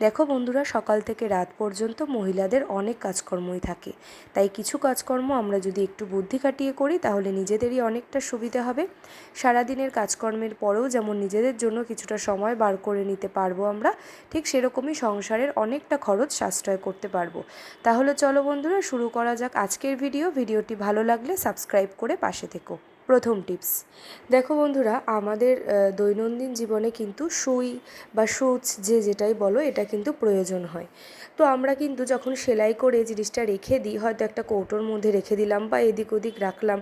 দেখো বন্ধুরা, সকাল থেকে রাত পর্যন্ত মহিলাদের অনেক কাজকর্মই থাকে। তাই কিছু কাজকর্ম আমরা যদি একটু বুদ্ধি কাটিয়ে করি, তাহলে নিজেদেরই অনেকটা সুবিধা হবে। সারাদিনের কাজকর্মের পরেও যেমন নিজেদের জন্য কিছুটা সময় বার করে নিতে পারব আমরা, ঠিক সেরকমই সংসারের অনেকটা খরচ সাশ্রয় করতে পারব। তাহলে চলো বন্ধুরা, শুরু করা যাক আজকের ভিডিও। ভিডিওটি ভালো লাগলে সাবস্ক্রাইব করে পাশে থেকো। প্রথম টিপস। দেখো বন্ধুরা, আমাদের দৈনন্দিন জীবনে কিন্তু সুই বা সুচ যে যেটাই বলো, এটা কিন্তু প্রয়োজন হয়। তো আমরা কিন্তু যখন সেলাই করে জিনিসটা রেখে দিই, হয়তো একটা কৌটোর মধ্যে রেখে দিলাম বা এদিক ওদিক রাখলাম,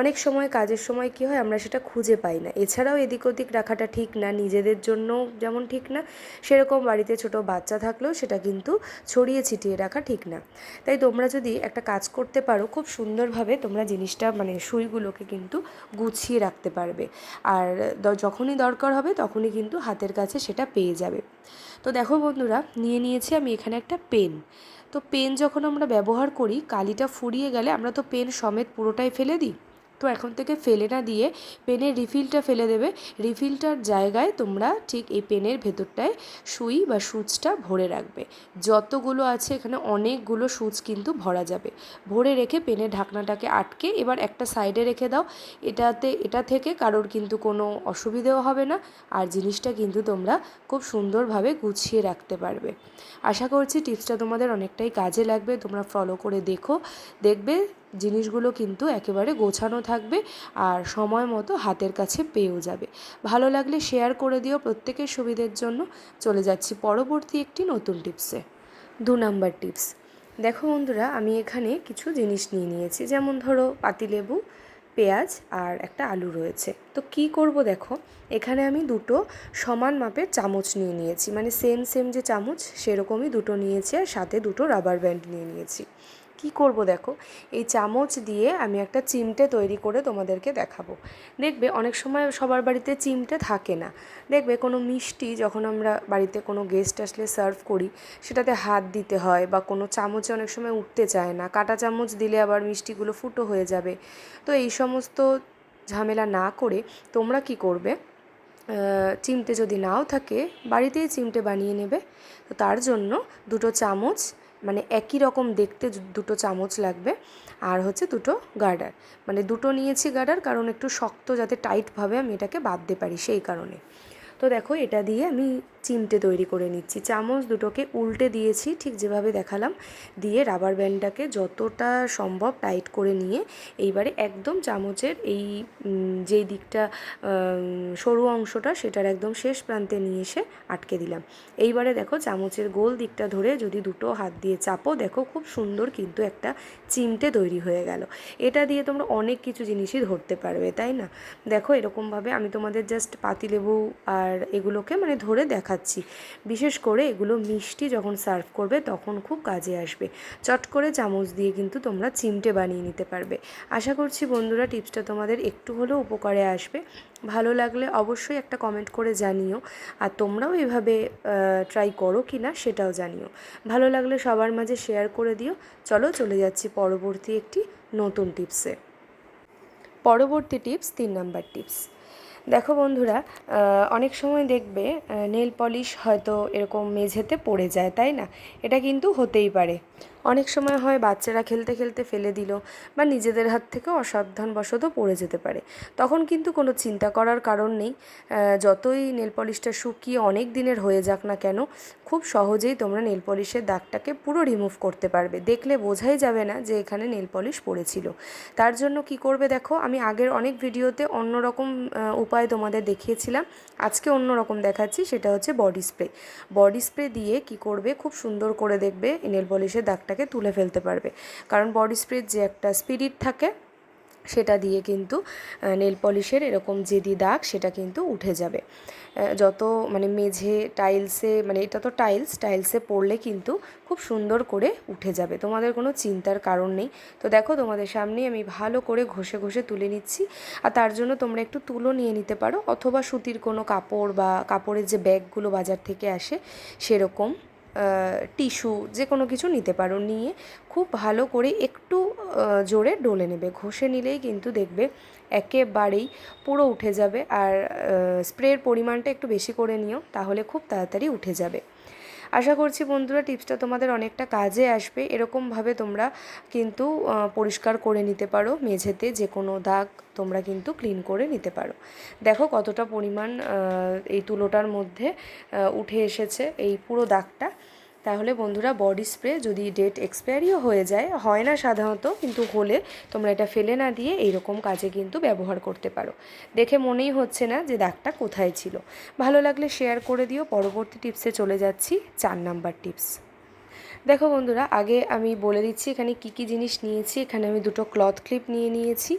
অনেক সময় কাজের সময় কী হয় আমরা সেটা খুঁজে পাই না। এছাড়াও এদিক ওদিক রাখাটা ঠিক না, নিজেদের জন্য যেমন ঠিক না, সেরকম বাড়িতে ছোট বাচ্চা থাকলেও সেটা কিন্তু ছড়িয়ে ছিটিয়ে রাখা ঠিক না। তাই তোমরা যদি একটা কাজ করতে পারো, খুব সুন্দরভাবে তোমরা জিনিসটা মানে সুইগুলোকে কিন্তু গুছিয়ে রাখতে পারবে। আর যখনই দরকার হবে তখনই কিন্তু হাতের কাছে সেটা পেয়ে যাবে। তো দেখো বন্ধুরা, নিয়ে নিয়েছি আমি এখানে একটা পেন। তো পেন যখন আমরা ব্যবহার করি, কালিটা ফুরিয়ে গেলে আমরা তো পেন সমেত পুরোটাই ফেলে দিই। তো এখন থেকে ফেলে না দিয়ে পেনের রিফিলটা ফেলে দেবে। রিফিলটার জায়গায় তোমরা ঠিক এই পেনের ভেতরটায় সুই বা সুচটা ভরে রাখবে। যতগুলো আছে এখানে অনেকগুলো সুচ কিন্তু ভরা যাবে। ভরে রেখে পেনের ঢাকনাটাকে আটকে এবার একটা সাইডে রেখে দাও। এটাতে, এটা থেকে কারোর কিন্তু কোনো অসুবিধেও হবে না। আর জিনিসটা কিন্তু তোমরা খুব সুন্দরভাবে গুছিয়ে রাখতে পারবে। আশা করছি টিপসটা তোমাদের অনেকটাই কাজে লাগবে। তোমরা ফলো করে দেখো। দেখবে জিনিসগুলো কিন্তু একেবারে গোছানো থাকবে আর সময় মতো হাতের কাছে পেয়েও যাবে। ভালো লাগলে শেয়ার করে দিও প্রত্যেকের সুবিধের জন্য। চলে যাচ্ছি পরবর্তী একটি নতুন টিপসে দু নাম্বার টিপস দেখো বন্ধুরা, আমি এখানে কিছু জিনিস নিয়ে নিয়েছি। যেমন ধরো পাতিলেবু পেঁয়াজ আর একটা আলু রয়েছে। তো কি করব দেখো, এখানে আমি দুটো সমান মাপের চামচ নিয়ে নিয়েছি। মানে সেম সেম যে চামচ, সেরকমই দুটো নিয়েছি আর সাথে দুটো রাবার ব্যান্ড নিয়ে নিয়েছি। কি করব দেখো? এই চামচ দিয়ে আমি একটা চিমটে তৈরি করে তোমাদেরকে দেখাবো। দেখবে অনেক সময় সবার বাড়িতে চিমটে থাকে না। দেখবে কোনো মিষ্টি যখন আমরা বাড়িতে কোনো গেস্ট আসলে সার্ভ করি, সেটাতে হাত দিতে হয় বা কোনো চামচে অনেক সময় উঠতে চায় না। কাটা চামচ দিলে আবার মিষ্টিগুলো ফুটো হয়ে যাবে। তো এই সমস্ত ঝামেলা না করে তোমরা কি করবে? চিমটে যদি নাও থাকে, বাড়িতেই চিমটে বানিয়ে নেবে। তো তার জন্য দুটো চামচ মানে একই রকম দেখতে দুটো চামচ লাগবে। আর হচ্ছে দুটো গার্ডার। মানে দুটো নিয়েছি গার্ডার, কারণ একটু শক্ত যাতে টাইটভাবে আমি এটাকে বাঁধতে পারি সেই কারণে। তো দেখো, এটা দিয়ে আমি চিমটে তৈরি করে নিচ্ছি। চামচ দুটোকে উল্টে দিয়েছি, ঠিক যেভাবে দেখালাম। দিয়ে রাবার ব্যান্ডটাকে যতটা সম্ভব টাইট করে নিয়ে এইবারে একদম চামচের এই যেই দিকটা সরু অংশটা সেটার একদম শেষ প্রান্তে নিয়ে এসে আটকে দিলাম। এইবারে দেখো চামচের গোল দিকটা ধরে যদি দুটো হাত দিয়ে চাপো, দেখো খুব সুন্দর কিন্তু একটা চিমটে তৈরি হয়ে গেল। এটা দিয়ে তোমরা অনেক কিছু জিনিসই ধরতে পারবে, তাই না? দেখো এরকমভাবে আমি তোমাদের জাস্ট পাতিলেবু আর এগুলোকে মানে ধরে দেখা দেখাচ্ছি। বিশেষ করে এগুলো মিষ্টি যখন সার্ভ করবে তখন খুব কাজে আসবে। চট করে চামচ দিয়ে কিন্তু তোমরা চিমটে বানিয়ে নিতে পারবে। আশা করছি বন্ধুরা টিপসটা তোমাদের একটু হলেও উপকারে আসবে। ভালো লাগলে অবশ্যই একটা কমেন্ট করে জানিও। আর তোমরাও এভাবে ট্রাই করো কি না সেটাও জানিও। ভালো লাগলে সবার মাঝে শেয়ার করে দিও। চলো চলে যাচ্ছি পরবর্তী একটি নতুন টিপসে। পরবর্তী টিপস, তিন নাম্বার টিপস। দেখো বন্ধুরা অনেক সময় দেখবে নেল পলিশ হয়তো এরকম মেঝেতে পড়ে যায়, তাই না? এটা কিন্তু হতেই পারে। অনেক সময় হয় বাচ্চারা খেলতে খেলতে ফেলে দিল বা নিজেদের হাত থেকেও অসাবধানবশত পড়ে যেতে পারে। তখন কিন্তু কোনো চিন্তা করার কারণ নেই। যতই নেল পলিশটা শুকিয়ে অনেক দিনের হয়ে যাক না কেন, খুব সহজেই তোমরা নেল পলিশের দাগটাকে পুরো রিমুভ করতে পারবে। দেখলে বোঝাই যাবে না যে এখানে নেল পলিশ পড়েছিল। তার জন্য কি করবে দেখো, আমি আগের অনেক ভিডিওতে অন্যরকম উপায় তোমাদের দেখিয়েছিলাম। আজকে অন্য রকম দেখাচ্ছি, সেটা হচ্ছে বডি স্প্রে। বডি স্প্রে দিয়ে কি করবে, খুব সুন্দর করে দেখবে নেল পলিশের দাগটা সেটাকে তুলে ফেলতে পারবে। কারণ বডি স্প্রের যে একটা স্পিরিট থাকে, সেটা দিয়ে কিন্তু নেল পলিশের এরকম জেদি দাগ সেটা কিন্তু উঠে যাবে। যত মানে মেঝে টাইলসে মানে এটা তো টাইলস টাইলসে পড়লে কিন্তু খুব সুন্দর করে উঠে যাবে। তোমাদের কোনো চিন্তার কারণ নেই। তো দেখো, তোমাদের সামনে আমি ভালো করে ঘষে ঘষে তুলে নিচ্ছি। আর তার জন্য তোমরা একটু তুলো নিয়ে নিতে পারো। অথবা সুতির কোনো কাপড় বা কাপড়ের যে ব্যাগগুলো বাজার থেকে আসে, সেরকম টিস্যু, যে কোনো কিছু নিতে পারো। নিয়ে খুব ভালো করে একটু জোরে ডলে নেবে। ঘষে নিলেই কিন্তু দেখবে একেবারেই পুরো উঠে যাবে। আর স্প্রের পরিমাণটা একটু বেশি করে নিও, তাহলে খুব তাড়াতাড়ি উঠে যাবে। আশা করছি বন্ধুরা টিপসটা তোমাদের অনেকটা কাজে আসবে। এরকমভাবে তোমরা কিন্তু পরিষ্কার করে নিতে পারো, মেঝেতে যে কোনো দাগ তোমরা কিন্তু ক্লিন করে নিতে পারো। দেখো কতটা পরিমাণ এই তুলোটার মধ্যে উঠে এসেছে, এই পুরো দাগটা। তাহলে বন্ধুরা বডি স্প্রে যদি ডেট এক্সপায়ারিও হয়ে যায়, হয় না সাধারণত, কিন্তু হলে তোমরা এটা ফেলে না দিয়ে এইরকম কাজে কিন্তু ব্যবহার করতে পারো। দেখে মনেই হচ্ছে না যে দাগটা কোথায় ছিল। ভালো লাগলে শেয়ার করে দিও। পরবর্তী টিপসে চলে যাচ্ছি চার নাম্বার টিপস দেখো বন্ধুরা, আগে আমি বলে দিচ্ছি এখানে কি কি জিনিস নিয়েছি। এখানে আমি দুটো ক্লথ ক্লিপ নিয়ে নিয়েছি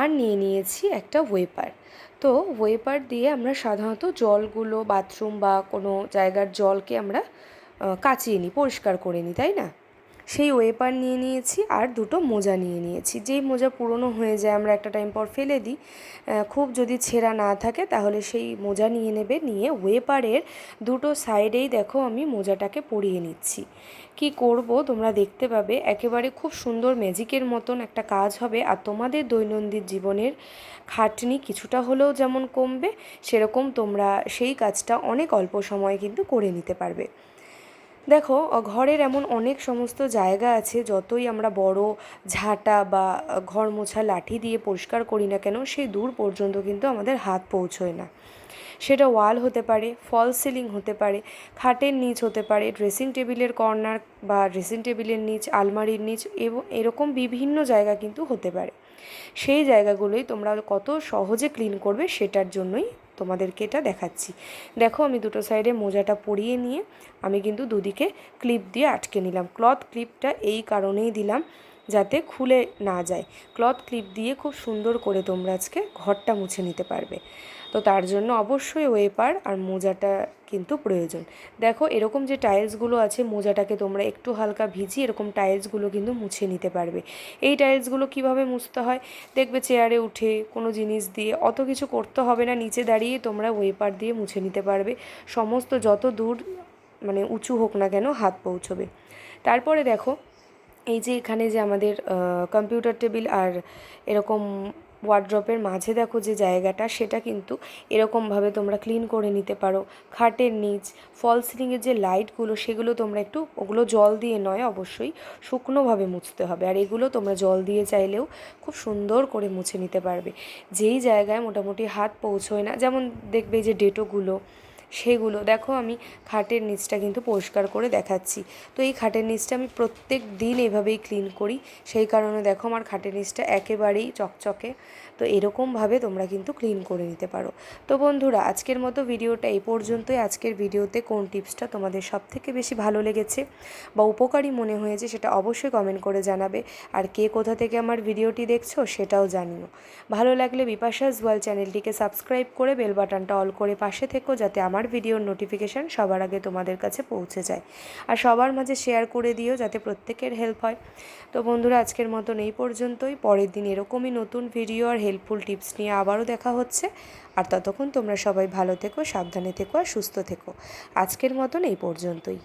আর নিয়ে নিয়েছি একটা ওয়েপার তো ওয়েপার দিয়ে আমরা সাধারণত জলগুলো বাথরুম বা কোনো জায়গার জলকে আমরা কাচিয়ে নিই পরিষ্কার করে নিই তাই না? সেই ওয়েপার নিয়ে নিয়েছি আর দুটো মোজা নিয়ে নিয়েছি। যেই মোজা পুরনো হয়ে যায়, আমরা একটা টাইম পর ফেলে দিই। খুব যদি ছেঁড়া না থাকে, তাহলে সেই মোজা নিয়ে নেবে, নিয়ে ওয়েপারের দুটো সাইডেই দেখো আমি মোজাটাকে পরিয়ে নিচ্ছি। কি করব তোমরা দেখতে পাবে, একেবারে খুব সুন্দর ম্যাজিকের মতন একটা কাজ হবে। আর তোমাদের দৈনন্দিন জীবনের খাটনি কিছুটা হলেও যেমন কমবে, সেরকম তোমরা সেই কাজটা অনেক অল্প সময়ে কিন্তু করে নিতে পারবে। দেখো ঘরের এমন অনেক সমস্ত জায়গা আছে, যতই আমরা বড় ঝাঁটা বা ঘর মোছা লাঠি দিয়ে পরিষ্কার করি না কেন, সেই দূর পর্যন্ত কিন্তু আমাদের হাত পৌঁছয় না। সেটা ওয়াল হতে পারে, ফল সিলিং হতে পারে, খাটের নিচ হতে পারে, ড্রেসিং টেবিলের কর্নার বা ড্রেসিং টেবিলের নিচ, আলমারির নিচ এবং এরকম বিভিন্ন জায়গা কিন্তু হতে পারে। সেই জায়গাগুলোই তোমরা কত সহজে ক্লিন করবে, সেটার জন্যই তোমাদেরকে এটা দেখাচ্ছি। দেখো, আমি দুটো সাইডে মোজাটা পরিয়ে নিয়ে আমি কিন্তু দুদিকে ক্লিপ দিয়ে আটকে নিলাম। ক্লথ ক্লিপটা এই কারণেই দিলাম যাতে খুলে না যায়। ক্লথ ক্লিপ দিয়ে খুব সুন্দর করে তোমরা আজকে ঘরটা মুছে নিতে পারবে। তো তার জন্য অবশ্যই ওয়েপার আর মোজাটা কিন্তু প্রয়োজন। দেখো, এরকম যে টাইলসগুলো আছে, মোজাটাকে তোমরা একটু হালকা ভিজিয়ে এরকম টাইলসগুলো কিন্তু মুছে নিতে পারবে। এই টাইলসগুলো কীভাবে মুছতে হয়? দেখবে চেয়ারে উঠে কোনো জিনিস দিয়ে অত কিছু করতে হবে না, নিচে দাঁড়িয়ে তোমরা ওয়েপার দিয়ে মুছে নিতে পারবে। সমস্ত যত দূর মানে উঁচু হোক না কেন হাত পৌঁছবে। তারপরে দেখো এই যে এখানে যে আমাদের কম্পিউটার টেবিল আর এরকম ওয়ার্ড্রপের মাঝে দেখো যে জায়গাটা, সেটা কিন্তু এরকমভাবে তোমরা ক্লিন করে নিতে পারো। খাটের নিচ ফল সিলিংয়ের যে লাইটগুলো সেগুলো তোমরা একটু, ওগুলো জল দিয়ে নয় অবশ্যই, শুকনোভাবে মুছতে হবে। আর এগুলো তোমরা জল দিয়ে চাইলেও খুব সুন্দর করে মুছে নিতে পারবে। যেই জায়গায় মোটামুটি হাত পৌঁছয় না, যেমন দেখবে যে ডেটোগুলো সেগুলো। দেখো আমি খাটের নিচটা কিন্তু পরিষ্কার করে দেখাচ্ছি। তো এই খাটের নিচটা আমি প্রত্যেক দিন এভাবেই ক্লিন করি। সেই কারণে দেখো আমার খাটের নিচটা একেবারেই চকচকে। তো এরকমভাবে তোমরা কিন্তু ক্লিন করে নিতে পারো। তো বন্ধুরা, আজকের মতো ভিডিওটা এই পর্যন্তই। আজকের ভিডিওতে কোন টিপসটা তোমাদের সব থেকে বেশি ভালো লেগেছে বা উপকারী মনে হয়েছে সেটা অবশ্যই কমেন্ট করে জানাবে। আর কে কোথা থেকে আমার ভিডিওটি দেখছ সেটাও জানিও। ভালো লাগলে বিপাশাস ওয়াল চ্যানেলটিকে সাবস্ক্রাইব করে বেল বাটনটা অল করে পাশে থেকো যাতে আমার ভিডিওর নোটিফিকেশান সবার আগে তোমাদের কাছে পৌঁছে যায়। আর সবার মাঝে শেয়ার করে দিও যাতে প্রত্যেকের হেল্প হয়। তো বন্ধুরা, আজকের মতন এই পর্যন্তই। পরের দিন এরকমই নতুন ভিডিও আর হেল্পফুল টিপস নিয়ে আবারও দেখা হচ্ছে। আর ততক্ষণ তোমরা সবাই ভালো থেকো, সাবধানে থেকো আর সুস্থ থেকো। আজকের মতন এই পর্যন্তই।